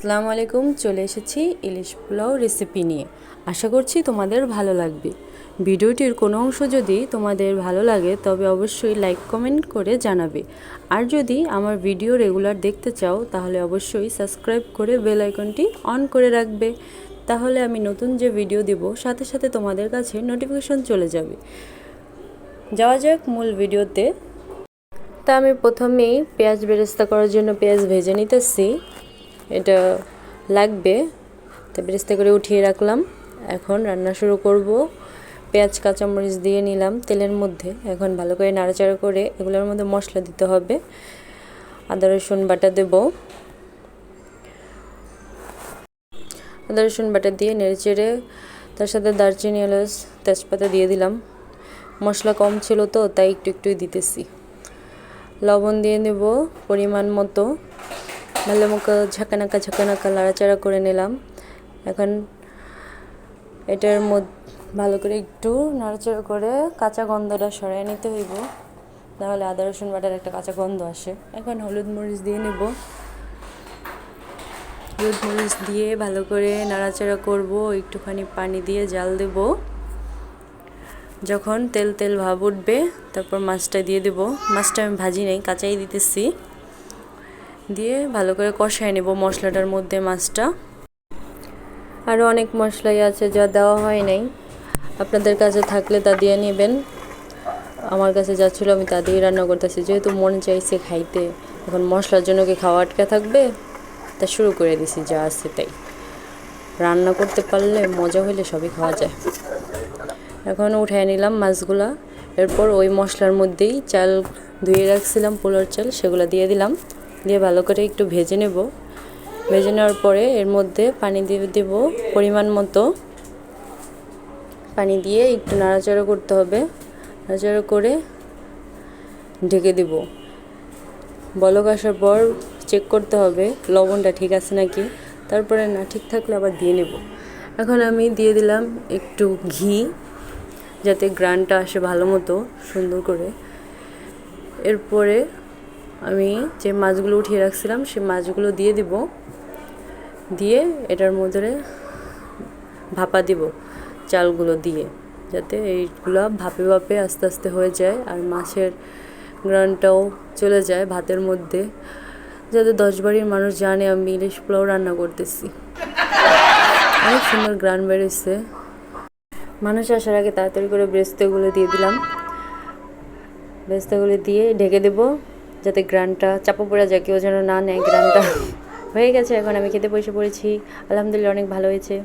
আসসালামু আলাইকুম, চলে এসেছি ইলিশ পোলাও রেসিপি নিয়ে। আশা করছি তোমাদের ভালো লাগবে। ভিডিওটির কোনো অংশ যদি তোমাদের ভালো লাগে, তবে অবশ্যই লাইক কমেন্ট করে জানাবে। আর যদি আমার ভিডিও রেগুলার দেখতে চাও, তাহলে অবশ্যই সাবস্ক্রাইব করে বেল আইকনটি অন করে রাখবে। তাহলে আমি নতুন যে ভিডিও দেব, সাথে সাথে তোমাদের কাছে নোটিফিকেশন চলে যাবে। যাওয়া যাক মূল ভিডিওতে। তা আমি প্রথমেই পেঁয়াজ বেরেস্তা করার জন্য পেঁয়াজ ভেজে নিতেছি। এটা লাগবে। তো বেরেস্তা করে উঠিয়ে রাখলাম। এখন রান্না শুরু করব। পেঁয়াজ, কাঁচামরিচ দিয়ে নিলাম তেলের মধ্যে। এখন ভালো করে নাড়াচাড়া করে এগুলোর মধ্যে মশলা দিতে হবে। আদা, রসুন, বাটা দেব। আদা, রসুন, বাটা দিয়ে নেড়েচেড়ে তার সাথে দারচিনি, এলাচ, তেজপাতা দিয়ে দিলাম। মশলা কম ছিল তো, তাই একটু একটুই দিতেছি। লবণ দিয়ে নেব পরিমাণ মতো। ভালো মতো ঝাঁকানাকা ঝাঁকানাকা লাড়াচাড়া করে নিলাম। এখন এটার মধ্যে ভালো করে একটু নাড়াচাড়া করে কাঁচা গন্ধটা সরাই নিতে হইব। তাহলে আদা, রসুন বাটার একটা কাঁচা গন্ধ আসে। এখন হলুদ মরিচ দিয়ে নেব। হলুদ মরিচ দিয়ে ভালো করে নাড়াচাড়া করব, একটুখানি পানি দিয়ে জাল দেব। যখন তেল তেল ভাব উঠবে, তারপর মাছটা দিয়ে দেব। মাছটা আমি ভাজি নেই, কাঁচাই দিতেছি। দিয়ে ভালো করে কষায় নেব মশলাটার মধ্যে মাছটা। আরও অনেক মশলাই আছে যা দেওয়া হয় নাই। আপনাদের কাছে থাকলে তা দিয়ে নেবেন। আমার কাছে যা ছিল আমি তা দিয়ে রান্না করতেছি। যেহেতু মন চাইছে খাইতে, এখন মশলার জন্য কি খাওয়া আটকা থাকবে? তা শুরু করে দিছি, যা আছে তাই। রান্না করতে পারলে মজা হইলে সবই খাওয়া যায়। এখন উঠায় নিলাম মাছগুলা। এরপর ওই মশলার মধ্যেই চাল ধুয়ে রাখছিলাম পোলার চাল, সেগুলো দিয়ে দিলাম। দিয়ে ভালো করে একটু ভেজে নেব। ভেজে নেওয়ার পরে এর মধ্যে পানি দিয়ে দেব পরিমাণ মতো। পানি দিয়ে একটু নাড়াচাড়া করতে হবে। নাড়াচাড়া করে ঢেকে দেব। বলক আসার পর চেক করতে হবে, লবণটা ঠিক আছে নাকি? তারপরে না, ঠিক থাকলে আবার দিয়ে নেব। এখন আমি দিয়ে দিলাম একটু ঘি, যাতে গ্রানটা আসে ভালো মতো সুন্দর করে। এরপরে আমি যে মাছগুলো উঠিয়ে রাখছিলাম, সেই মাছগুলো দিয়ে দিব। দিয়ে এটার মধ্যে ভাপা দিব চালগুলো দিয়ে, যাতে এইগুলো ভাপে ভাপে আস্তে আস্তে হয়ে যায় আর মাছের গ্রানটাও চলে যায় ভাতের মধ্যে, যাতে দশ বাড়ির মানুষ জানে আমি ইলিশ পোলাও রান্না করতেছি। অনেক সুন্দর গ্রান বেরোচ্ছে মানুষ আসার আগে তাড়াতাড়ি করে বেস্তাগুলো দিয়ে দিলাম। বেস্তাগুলো দিয়ে ঢেকে দেবো। যাতে গ্রানটা চাপা পড়া যায় কেউ যেন না নেয় গ্রানটা হয়ে গেছে। এখন আমি খেতে বসে পড়েছি। আলহামদুলিল্লাহ, অনেক ভালো হয়েছে।